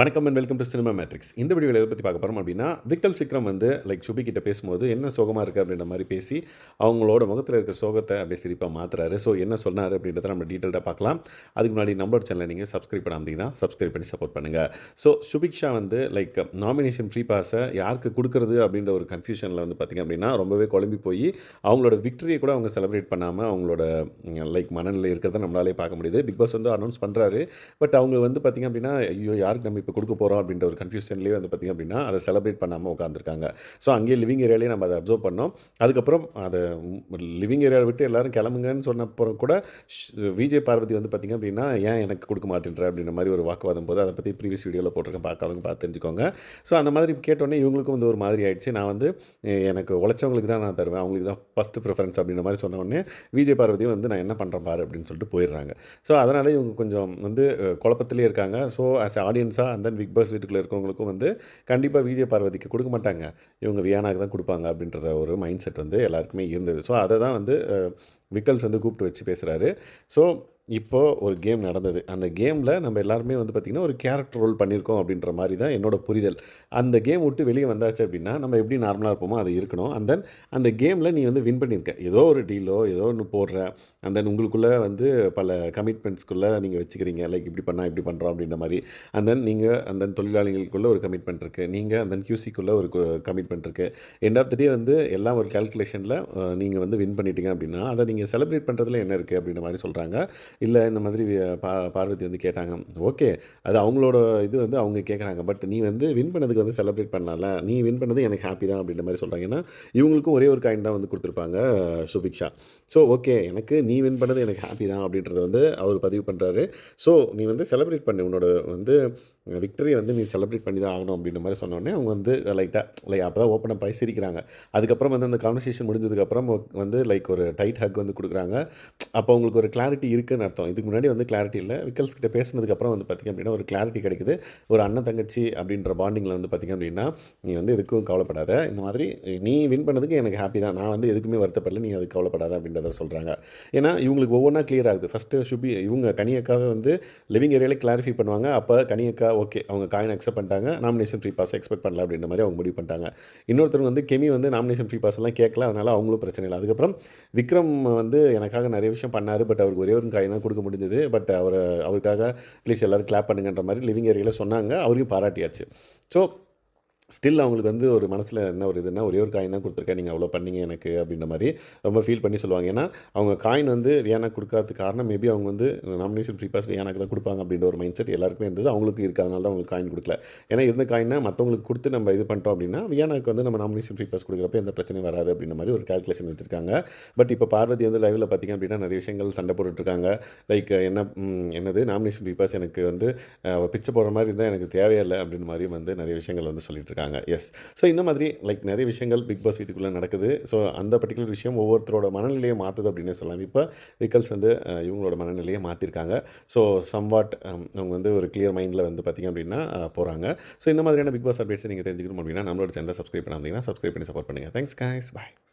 வணக்கம் and welcome to cinema matrix இந்த வீடியோவில் எதை பற்றி பார்க்க போகிறோம் அப்படின்னா விக்கல் சிக்ரம் வந்து லைக் சுபி கிட்ட பேசும்போது என்ன சோகமாக இருக்குது அப்படின்ற மாதிரி பேசி அவங்களோட முகத்தில் இருக்க சோகத்தை அப்படியே சிரிப்பாக மாற்றுறாரு ஸோ என்ன சொன்னார் அப்படின்றத நம்ம டீட்டெயிலாக பார்க்கலாம். அதுக்கு முன்னாடி நம்மளோட சேனலை நீங்கள் சப்ஸ்கிரைப் பண்ணாமதிங்கன்னா சப்ஸ்கிரைப் பண்ணி சப்போர்ட் பண்ணுங்கள் ஸோ சுபிக்ஷா வந்து லைக் நாமினேஷன் ஃப்ரீ பாஸை யாருக்கு கொடுக்குறது அப்படின்ற ஒரு கன்ஃபியூஷனில் வந்து பார்த்திங்க அப்படின்னா ரொம்பவே குழம்பி போய் அவங்களோட விக்டரியை கூட அவங்க செலிப்ரேட் பண்ணாமல் அவங்களோட லைக் மனநிலை இருக்கிறத நம்மளாலே பார்க்க முடியுது. பிக் பாஸ் வந்து அனௌன்ஸ் பண்ணுறாரு பட் அவங்க வந்து பார்த்திங்க அப்படின்னா ஐயோ யாருக்கு நம்ம இப்போ கொடுக்க போகிறோம் அப்படின்ற ஒரு கன்ஃபியூஷன்லேயே வந்து பார்த்திங்க அப்படின்னா அதை செலிப்ரேட் பண்ணாமல் உட்காந்துருக்காங்க ஸோ அங்கேயே லிவிங் ஏரியாலேயே நம்ம அதை அப்சர்வ் பண்ணோம். அதுக்கப்புறம் அதை லிவிங் ஏரியாவை விட்டு எல்லாரும் கிளம்புங்கன்னு சொன்னப்புறம் கூட விஜய் பார்வதி வந்து பார்த்திங்க அப்படின்னா ஏன் எனக்கு கொடுக்க மாட்டேன்ற? அப்படின்ற மாதிரி ஒரு வாக்குவாதம் போது அதை பற்றி ப்ரீவியஸ் வீடியோவில் போட்டிருக்கேன். பார்க்காதவங்க பார்த்து தெரிஞ்சுக்கோங்க. ஸோ அந்த மாதிரி கேட்டோன்னே இவங்களுக்கும் வந்து ஒரு மாதிரி ஆயிடுச்சு. நான் வந்து எனக்கு உழைச்சவங்களுக்கு தான் நான் தருவேன். அவங்களுக்கு தான் ஃபஸ்ட்டு ப்ரிஃபரன்ஸ் அப்படின்ற மாதிரி சொன்னோடனே விஜய் பார்வதி வந்து நான் என்ன பண்ணுறேன் பாரு? அப்படின்னு சொல்லிட்டு போயிடுறாங்க. ஸோ அதனால் இவங்க கொஞ்சம் வந்து குழப்பத்திலே இருக்காங்க. ஸோ ஆஸ் ஆடியன்ஸாக தென் பிக் பாஸ் வீட்டுக்குள்ளே இருக்கிறவங்களுக்கும் வந்து கண்டிப்பாக விஜய பார்வதிக்கு கொடுக்க மாட்டாங்க. இவங்க வியானாக்கு தான் கொடுப்பாங்க அப்படின்றத ஒரு மைண்ட் செட் வந்து எல்லாருக்குமே இருந்தது. ஸோ அதை தான் வந்து விக்கல்ஸ் வந்து கூப்பிட்டு வச்சு பேசுகிறாரு ஸோ இப்போது ஒரு கேம் நடந்தது. அந்த கேமில் நம்ம எல்லாருமே வந்து பார்த்திங்கன்னா ஒரு கேரக்டர் ரோல் பண்ணியிருக்கோம் அப்படின்ற மாதிரி தான் என்னோட புரிதல். அந்த கேம் விட்டு வெளியே வந்தாச்சு அப்படின்னா நம்ம எப்படி நார்மலாக இருப்போமோ அது இருக்கணும். அண்ட் தென் அந்த கேமில் நீ வந்து வின் பண்ணியிருக்க. ஏதோ ஒரு டீலோ ஏதோ ஒன்று போடுற. அண்ட் தென் உங்களுக்குள்ளே வந்து பல கமிட்மெண்ட்ஸ்க்குள்ளே நீங்கள் வச்சுக்கிறீங்க. லைக் இப்படி பண்ணால் இப்படி பண்ணுறோம் அப்படின்ற மாதிரி. அண்ட் தென் நீங்கள் அந்த தொழிலாளிகளுக்குள்ளே ஒரு கமிட்மெண்ட் இருக்குது நீங்கள் அந்த கியூசிக்குள்ளே ஒரு கமிட்மெண்ட் இருக்குது எண்ட் ஆஃப் த டே வந்து எல்லாம் ஒரு கால்குலேஷனில் நீங்கள் வந்து வின் பண்ணிட்டீங்க அப்படின்னா அதை நீங்கள் செலிப்ரேட் பண்ணுறதுல என்ன இருக்குது அப்படின்ற மாதிரி சொல்கிறாங்க இல்லை இந்த மாதிரி பா பார்வதி வந்து கேட்டாங்க. ஓகே அது அவங்களோட இது வந்து அவங்க கேட்குறாங்க பட் நீ வந்து வின் பண்ணதுக்கு வந்து செலிப்ரேட் பண்ணல நீ வின் பண்ணது எனக்கு ஹாப்பி தான் அப்படின்ற மாதிரி சொல்கிறாங்க ஏன்னா இவங்களுக்கும் ஒரே ஒரு காயின் தான் வந்து கொடுத்துருப்பாங்க சுபிக்ஷா. ஸோ ஓகே எனக்கு நீ வின் பண்ணது எனக்கு ஹாப்பி தான் அப்படின்றத வந்து அவர் பதிவு பண்ணுறாரு ஸோ நீ வந்து செலிப்ரேட் பண்ணு. உன்னோட வந்து விக்டரியை வந்து நீ செலிப்ரேட் பண்ணி தான் ஆகணும் அப்படின்ற மாதிரி சொன்னோடனே அவங்க வந்து லைட்டாக லைக் அப்போ தான் ஓப்பன் அப் ஆகி சிரிக்கிறாங்க. அதுக்கப்புறம் வந்து அந்த கான்வர்சேஷன் முடிஞ்சதுக்கப்புறம் வந்து லைக் ஒரு டைட் ஹக் வந்து கொடுக்குறாங்க. அப்போ அவங்களுக்கு ஒரு கிளாரிட்டி அர்த்தம். இதுக்கு முன்னாடி வந்து கிளாரிட்டி இல்லை. விக்கல்ஸ் கிட்ட பேசினதுக்கப்புறம் வந்து பார்த்திங்க அப்படின்னா ஒரு கிளாரிட்டி கிடைக்குது. ஒரு அண்ணன் தங்கச்சி அப்படின்ற பாண்டிங்கில் வந்து பார்த்திங்க அப்படின்னா நீ வந்து எதுக்கும் கவலைப்படாத. இந்த மாதிரி நீ வின் பண்ணதுக்கு எனக்கு ஹாப்பி தான். நான் வந்து எதுக்குமே வருத்தப்படல. நீ அதுக்கு கவலைப்படாத அப்படின்றத சொல்கிறாங்க ஏன்னா இவங்களுக்கு ஒவ்வொன்றா கிளியர் ஆகுது. ஃபஸ்ட்டு ஷுபி இவங்க கனியக்காவே வந்து லிவிங் ஏரியாவில் கிளாரிஃபை பண்ணுவாங்க. அப்போ கனியக்கா ஓகே அவங்க காயின் அக்செப்ட் பண்ணிட்டாங்க. நாமினேஷன் ஃப்ரீ பாஸ் எக்ஸ்பெக்ட் பண்ணல அப்படின்ற மாதிரி அவங்க முடிவு பண்ணிட்டாங்க. இன்னொருத்தர் வந்து கெமி வந்து நாமினேஷன் ஃப்ரீ பாஸ் எல்லாம் கேட்கல. அதனால் அவங்களும் பிரச்சனை இல்லை. அதுக்கப்புறம் விக்ரம் வந்து எனக்காக நிறைய விஷயம் பண்ணார். பட் அவருக்கு ஒரே ஒரு தான் கொடுக்க முடிஞ்சது. பட் அவர் அவருக்காக ப்ளீஸ் எல்லோரும் கிளாப் பண்ணுங்கன்ற மாதிரி லிவிங் ஏரியாவில் சொன்னாங்க. அவரையும் பாராட்டியாச்சு. ஸோ ஸ்டில் அவங்களுக்கு வந்து ஒரு மனசில் என்ன ஒரு இதுன்னா ஒரே ஒரு காயின் தான் கொடுத்துருக்கேன். நீங்கள் அவ்வளோ பண்ணீங்க எனக்கு அப்படின்ற மாதிரி ரொம்ப ஃபீல் பண்ணி சொல்லுவாங்க. ஏன்னா அவங்க காயின் வந்து வியானா கொடுக்காததுக்கு காரணம் மேபி அவங்க வந்து நாமினேஷன் ஃப்ரீ பாஸ் வியானாக்கு தான் கொடுப்பாங்க அப்படின்ற ஒரு மைண்ட் செட் எல்லாருக்குமே இருந்தது. அவங்களுக்கு இருக்கிறதுனால தான் அவங்களுக்கு காயின் கொடுக்கல. ஏன்னா இருந்த காயினை மற்றவங்களுக்கு கொடுத்து நம்ம இது பண்ணிட்டோம் அப்படின்னா வியானாக்கு வந்து நம்ம நாமினேஷன் ஃப்ரீ பாஸ் கொடுக்குறப்ப எந்த பிரச்சனையும் வராது அப்படின்ற மாதிரி ஒரு கால்குலேஷன் வச்சிருக்காங்க. பட் இப்போ பார்வதி வந்து லைவில் பார்த்திங்க அப்படின்னா நிறைய விஷயங்கள் சண்டை போட்டுட்ருக்காங்க. லைக் என்ன என்னது? நாமினேஷன் ஃப்ரீ பாஸ் எனக்கு வந்து பிச்சை போடுற மாதிரி இருந்தால் எனக்கு தேவையில்லை அப்படின்ற மாதிரி வந்து நிறைய விஷயங்கள் வந்து சொல்லிட்டு இருக்காங்க எஸ் ஸோ இந்த மாதிரி லைக் நிறைய விஷயங்கள் பிக் பாஸ் வீட்டுக்குள்ளே நடக்குது. ஸோ அந்த பர்டிகுலர் விஷயம் ஒவ்வொருத்தரோட மனநிலையை மாற்றுது அப்படின்னு சொல்லலாம். இப்போ விக்கல்ஸ் வந்து இவங்களோட மனநிலையை மாற்றிருக்காங்க ஸோ சம்வாட் அவங்க வந்து ஒரு கிளியர் மைண்டில் வந்து பார்த்திங்க அப்படின்னா போகிறாங்க ஸோ இந்த மாதிரியான பிக் பாஸ் அப்டேட்ஸ் நீங்கள் தெரிஞ்சுக்கணும் அப்படின்னா நம்மளோட சேனலை சப்ஸ்கிரைப் பண்ணாமல் சப்ஸ்கிரைப் பண்ணி சப்போர்ட் பண்ணுங்கள் தேங்க்ஸ் guys. பாய்